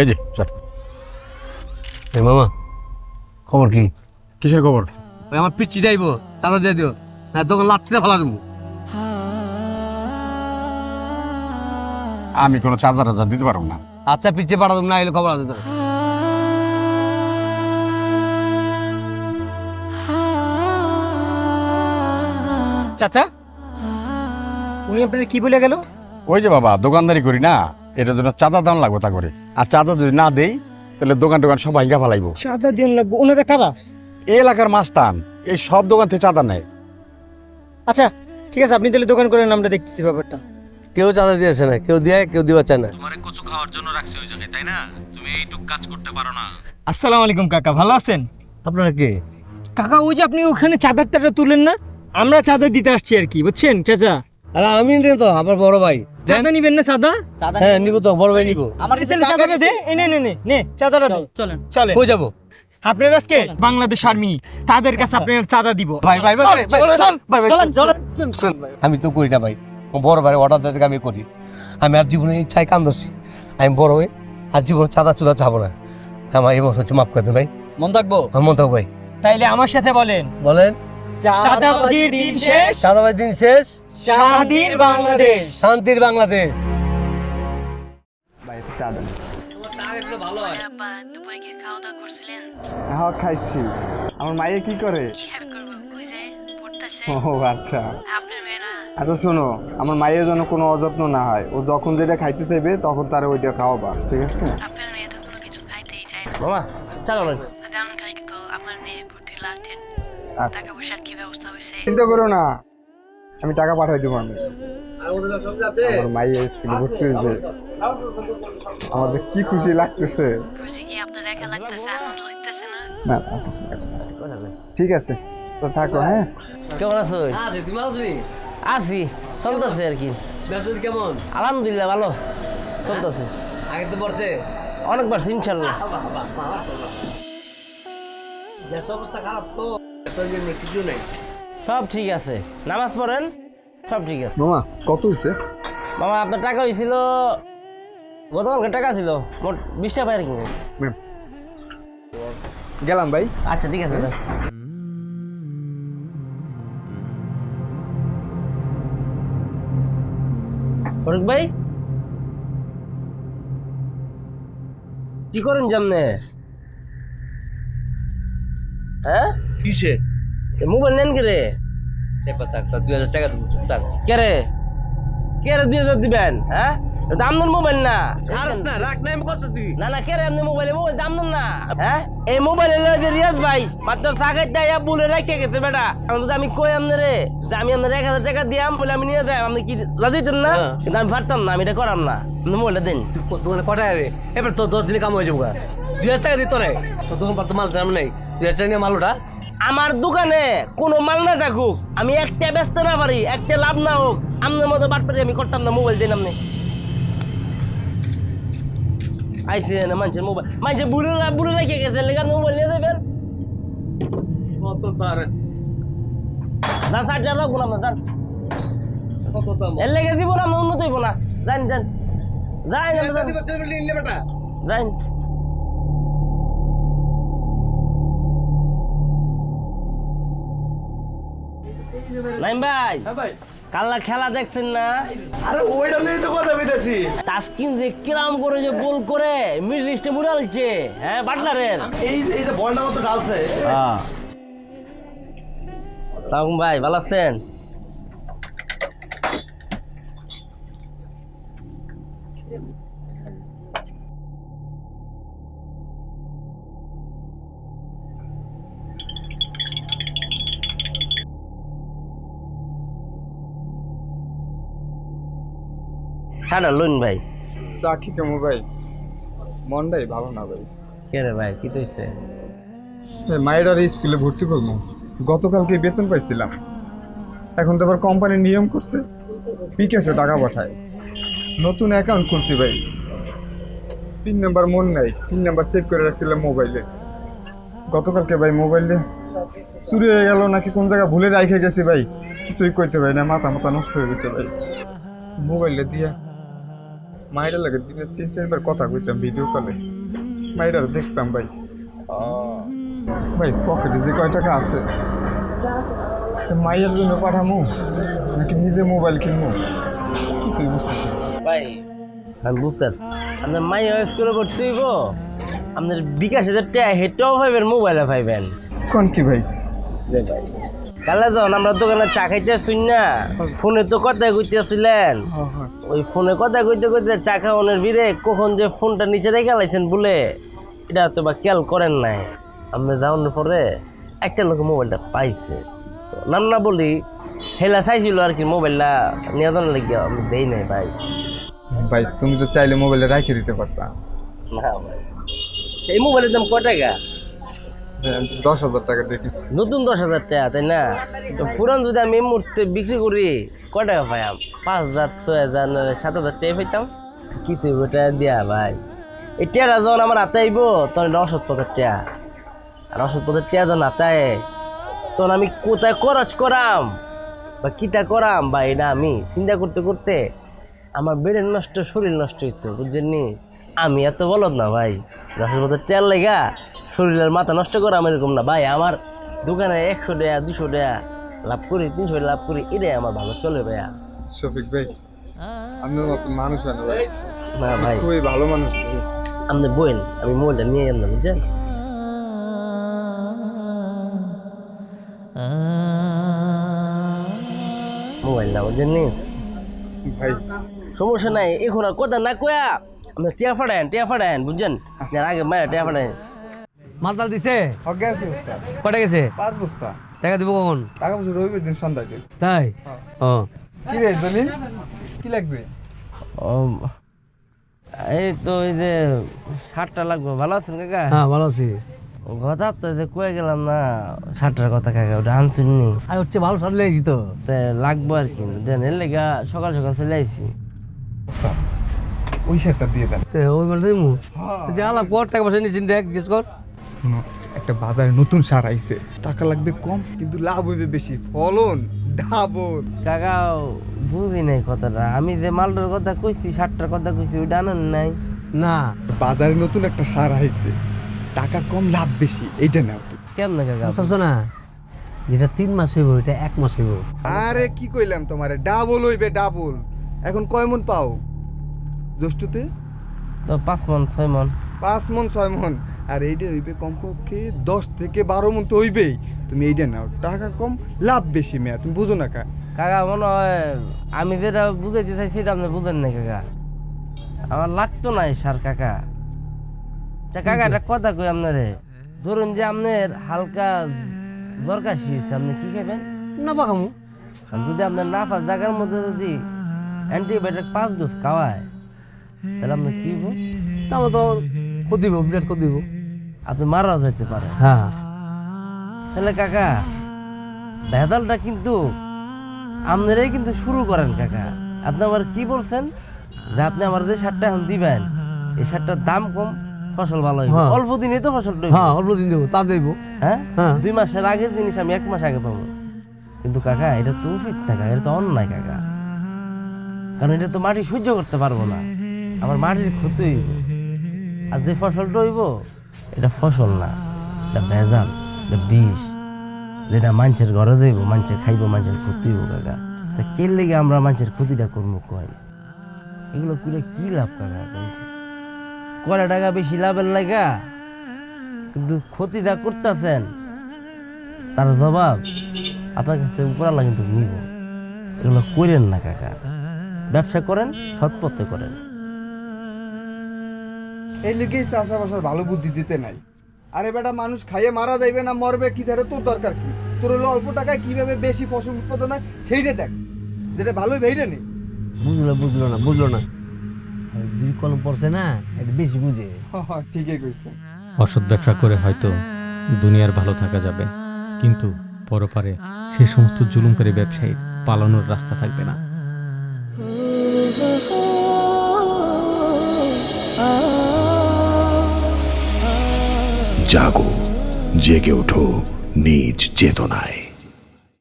এই যে স্যার। এ মামা খবর কি? কিসের খবর? ওই আমার পিচ্ছি যাইবো চাঁদা দিয়ে দিও। না দোকান লাত্তিতে ফেলা দেবো। আমি কোনো চাঁদা টাদা দিতে পারব না। আচ্ছা পিছিয়ে পাঠা দেবো না এলে খবর আছে তোর। চাচা উনি আপনার কি বলে গেল? ওই যে বাবা দোকানদারি করি না। এটার জন্য চাঁদা দাম লাগবে তা করে। আর চাঁদা যদি না দেই তাহলে দোকান টোকান সব ভাঙ্গা ফেলাইবো। চাঁদা দিন লাগবে। ওনারা কারা? এই এলাকার মাস্তান এই সব দোকান থেকে চাঁদা নেয়। আচ্ছা ঠিক আছে আপনি তাহলে দোকান করেন আমরা দেখতেছি ব্যাপারটা। কেউ চাঁদা দিয়েছে না কেউ দিয়ে কেউ দিবা চায় না। তোমারে কচু খাওয়ার জন্য রাখছি ওই জায়গায় তাই না? তুমি এইটুক কাজ করতে পারো না। আসসালামু আলাইকুম কাকা। ভালো আছেন? আপনারা কে? কাকা ওই যে আপনি ওখানে চাঁদার টাকা তুলেন না? আমরা চাঁদা দিতে আসছি আর কি বুঝছেন চাচা? আরে আমি তো আমার বড় ভাই। চাঁদা নিবেন না চাঁদা? হ্যাঁ নিবো তো বড় ভাই নিবো। আমার চাঁদাটা দে এ নে নে নে নে চাঁদাটা দে চলেন। চলেন। কই যাব? আপনার আজকে বাংলাদেশ আর্মি তাদের কাছে আপনার চাঁদা দিব। ভাই ভাই ভাই ভাই, ভাই, ভাই, ভাই। আমি তো করি না ভাই। বড় ভাই অর্ডার দিতে আমি করি। আমি আর জীবনে ইচ্ছাই কান্দছি আমি বড় হয়ে আর জীবনে চাঁদা চুদা চাবো না। আমার এই বছর মাফ করে দেন ভাই। মন থাকব? আমার মন থাকব ভাই। তাইলে আমার সাথে বলেন। বলেন। চাঁদাবাজির দিন শেষ। চাঁদাবাজ দিন শেষ। স্বাধীন বাংলাদেশ। শান্তির বাংলাদেশ। দুপুরে কি খাওয়া হ্যাঁ খাইছি। আমার মাইয়ে কি করে? ও আচ্ছা। মেয়ে আচ্ছা শোনো আমার মায়ের জন্য কোনো অযত্ন না হয়। ও যখন যেটা খাইতে চাইবে তখন তারা ওইটা খাওয়াবা ঠিক আছে? মেয়ে মামা না মেয়ে আচ্ছা। হয়েছে? চিন্তা করো না। আমি টাকা পাঠাই দেবো আমি। আমার মাইয়া স্কুলে ভর্তি হয়েছে। আমাদের কি খুশি লাগতেছে? না। ঠিক আছে তো থাকো হ্যাঁ? কেমন আছো? আছি চলতেছে আর কি। ব্যবসা কেমন? আলহামদুলিল্লাহ ভালো। চলতেছে। আগে তো পড়ছে অনেক বাড়ছে ইনশাল্লাহ ব্যবসা অবস্থা খারাপ তো কিছু নেই। সব ঠিক আছে। নামাজ পড়েন? সব ঠিক আছে। মামা কত হয়েছে মামা আপনার টাকা হয়েছিল গতকালকে টাকা ছিল মোট বিশ টাকা পাই কিনে গেলাম ভাই। আচ্ছা ঠিক আছে যান। ফরুক ভাই? কি করেন জামনে হ্যাঁ? কিসে? মোবাইল নেন কে রে? চেপা থাক দুই হাজার টাকা দেবো চুপ থাক। কে রে? কে রে দিবেন হ্যাঁ? এটা মোবাইল না। না রাখ না আমি করতে দিবি। না না কে রে মোবাইলে? মোবাইল দাম না হ্যাঁ? এই মোবাইলে লয়ে যে রিয়াজ ভাই মাত্র সাগাই দেয় বলে রেখে গেছে বেটা। এখন আমি কই আমনে যে আমি আপনার এক হাজার টাকা দিয়াম বলে আমি নিয়ে যাই আপনি কি না? হ্যাঁ। কিন্তু আমি পারতাম না আমি এটা করাম না। আপনি মোবাইলটা দিন। দোকানে কটায় রে? এবার তো দশ দিনে কাম হয়ে যাব দুই হাজার টাকা দিত রে তোর দোকান মাল নেই। দুই হাজার টাকা নিয়ে মাল ওটা আমার দোকানে কোনো মাল না থাকুক আমি একটা ব্যস্ত না পারি একটা লাভ না হোক। আপনার মতো বাট পারি আমি করতাম না মোবাইল দিন আপনি আইসি না মানুষের মোবাইল মানুষের বুড়ে বুড়ে রেখে গেছে লেগে মোবাইল নিয়ে দেবেন কত তার? যান ষাট হাজার রাখুন আপনার যান। কত দাম? এর লেগে দিব না আপনার উন্নত হইব না। যান যান। যাই যাই নাইম ভাই। কাল্লা খেলা দেখছেন না? আরে ওইটা নিয়ে তো কথা বিটাছি তাস্কিন যে কিরাম করে যে গোল করে মিড লিস্টে মুড়ালছে হ্যাঁ বাটলারের। এই এই যে বলটা মতো ডালছে হ্যাঁ। ভাই ভালো আছেন? সাড়া লুন ভাই। চাকরি কেমন ভাই। মনটাই ভালো না ভাই। কে রে ভাই কি কইছে? মায়ের আর স্কুলে ভর্তি করব। গতকালকে বেতন পাইছিলাম। এখন তো আবার কোম্পানির নিয়ম করছে। বিকাশে টাকা পাঠায়। নতুন অ্যাকাউন্ট খুলছি ভাই। পিন নাম্বার মন নাই। পিন নাম্বার সেভ করে রাখছিলাম মোবাইলে গতকালকে ভাই মোবাইলে চুরি হয়ে গেল নাকি কোন জায়গায় ভুলে রাখে গেছি ভাই। কিছুই কইতে ভাই না মাথা মাথা নষ্ট হয়ে গেছে ভাই। মোবাইলে দিয়া মায়ের লাগে দিনে তিন চারবার কথা কইতাম ভিডিও কলে মায়ের দেখতাম ভাই। ভাই পকেটে যে কয় টাকা আছে তা মায়ের জন্য পাঠামু নাকি নিজে মোবাইল কিনবো কিছুই বুঝতেছি। ভাই আমি বুঝতে আপনার মাই স্কুলে ভর্তি হইব। আপনার বিকাশে যে ট্যা হেটাও পাইবেন মোবাইলে পাইবেন। কোন কি ভাই? ভাই। কালে যখন আমরা দোকানে চা খাইতে শুন না ফোনে তো কথাই কইতেছিলেন। ওই ফোনে কথা কইতে কইতে চা খাওয়ানোর ভিড়ে কখন যে ফোনটা নিচে রেখে লাইছেন বলে এটা তো বা খেয়াল করেন নাই। আপনি যাওয়ানোর পরে একটা লোক মোবাইলটা পাইছে। নাম না বলি হেলা চাইছিল আর কি মোবাইলটা নিয়ে যাওয়ার লেগে আমি দেই নাই ভাই। ভাই তুমি তো চাইলে মোবাইলে রাখে দিতে পারতা। না ভাই। এই মোবাইলের দাম কয় টাকা? দশ হাজার টাকা দেখি। নতুন দশ হাজার টাকা, তাই না? পুরান যদি আমি এই মুহূর্তে বিক্রি করি, কয় টাকা পাইয়াম পাঁচ হাজার, ছয় হাজার সাত হাজার টাকা পাইতাম। কি তুই ওটা দিয়া ভাই? এই টেরা আমার হাতে আইব, তখন অসৎ পথের টেয়া আর অসৎ পথের টেয়া যখন হাতে তখন আমি কোথায় খরচ করাম? বা কিটা করাম? বা এটা আমি চিন্তা করতে করতে আমার ব্রেন নষ্ট, শরীর নষ্ট হইতো, বুঝছেন নি? আমি এত বলদ না ভাই। রসের পথে তেল লেগা শরীরের মাথা নষ্ট করা আমি এরকম না। ভাই আমার দোকানে একশো টাকা দুশো টাকা লাভ করি তিনশো লাভ করি এটাই আমার ভালো চলে ভাইয়া। শফিক ভাই আপনার মতো মানুষ না ভাই। না ভাই। খুবই ভালো মানুষ আপনি বইন আমি মোবাইলটা নিয়ে বুঝছেন? মোবাইলটা বুঝছেন নি ভাই। সমস্যা নাই এখন আর কথা না কয়া আপনি টিয়া ফাটায়েন টিয়া ফাটায়েন বুঝছেন? যার আগে মায়ের টিয়া ফাটায়েন দিছে? আছে বস্তা। কটা গেছে? পাঁচ বস্তা। টাকা দিব কখন? টাকা পয়সা রবিবার দিন সন্ধ্যায় দিন তাই? ও। কি রে কি লাগবে? ও, এই তো এই যে সারটা লাগবে। ভালো আছেন কাকা? হ্যাঁ ভালো আছি। কথা তো যে কয়ে গেলাম না সারটার কথা কাকা ওটা আনছিনি আর হচ্ছে ভালো সার লেগেছি তো। তে লাগবো আর কি দেন এর লেগা সকাল সকাল চলে আইছি। ওই শার্টটা দিয়ে দেন। ওই মালটা দিমু? যে আলাপ কর টাকা পয়সা দেখ জিজ্ঞেস কর। শোনো একটা বাজারে নতুন সার আইছে। টাকা লাগবে কম কিন্তু লাভ হইবে বেশি। ফলন ডাবল। কাকা বুঝি নাই কথাটা। আমি যে মালটার কথা কইছি সারটার কথা কইছি ওইটা আনেন নাই? না বাজারে নতুন একটা সার আইছে। টাকা কম লাভ বেশি এইটা নাও। কেমনে কাকা? না? যেটা তিন মাস হইব এটা এক মাস হইব। আরে কি কইলাম তোমারে? ডাবল হইবে ডাবল। এখন কয় মন পাও? জ্যৈষ্ঠতে? তো পাঁচ মন ছয় মন। পাঁচ মন ছয় মন। আর এইটা হইবে কমপক্ষে দশ থেকে বারো মন তো হইবেই। তুমি এইটা নাও টাকা কম লাভ বেশি মেয়া তুমি বুঝো না কা? কাকা মনে হয় আমি যেটা বুঝাইতে চাইছি সেটা আপনি বুঝেন নাই কাকা। আমার লাগতো না সার কাকা। কাকা একটা কথা কই আপনারে? ধরুন যে আপনার হালকা জ্বর কাশি হয়েছে আপনি কি খাবেন? না পাকামু যদি আপনার না নাফার জায়গার মধ্যে যদি অ্যান্টিবায়োটিক পাঁচ ডোজ খাওয়ায় তাহলে কি হব? তারপর তো ক্ষতি বিরাট ক্ষতি আপনি যেতে পারেন হ্যাঁ। তাহলে কাকা ভেদালটা কিন্তু আপনারাই কিন্তু শুরু করেন কাকা। আপনি আবার কি বলছেন? যে আপনি আমার যে সারটা এখন দিবেন এই সারটার দাম কম ফসল ভালো হইব। হ্যাঁ। অল্প দিনে তো ফসল হ্যাঁ অল্প দিন দেবো তা দেবো। হ্যাঁ? হ্যাঁ। দুই মাসের আগের জিনিস আমি এক মাস আগে পাবো। কিন্তু কাকা এটা তো উচিত না কাকা এটা তো অন্যায় কাকা। কারণ এটা তো মাটি সহ্য করতে পারব না। আমার মাটির ক্ষতি হইব। আর যে ফসলটা হইব, এটা ফসল না, এটা ভেজাল, এটা বিষ। যেটা মানুষের ঘরে দেব মানুষের খাইব, মানুষের ক্ষতি হইব কাকা। তা কে লেগে আমরা মানুষের ক্ষতিটা করব কয় এগুলো করে কি লাভ কাকা? কয়টা টাকা বেশি লাভের লাগা কিন্তু ক্ষতিটা করতেছেন, তার জবাব আপনার কাছ উপরালা কিন্তু নিব। এগুলো করেন না কাকা। ব্যবসা করেন সৎ পথে করেন। এই লিগেই চাষাবাসার ভালো বুদ্ধি দিতে নাই আরে বেটা মানুষ খাইয়ে মারা যাইবে না মরবে কি ধরে তোর দরকার কি তোর হলো অল্প টাকায় কীভাবে বেশি ফসল উৎপাদন হয় সেইটা দেখ যেটা ভালোই ভেইটা নেই বুঝলো বুঝলো না বুঝলো না দুই কলম পড়ছে না এটা বেশি বুঝে ঠিকই কইছেন অসৎ ব্যবসা করে হয়তো দুনিয়ার ভালো থাকা যাবে কিন্তু পরপারে সেই সমস্ত জুলুমকারী ব্যবসায়ীর পালানোর রাস্তা থাকবে না জাগো জেগে ওঠো নিজ চেতনায়।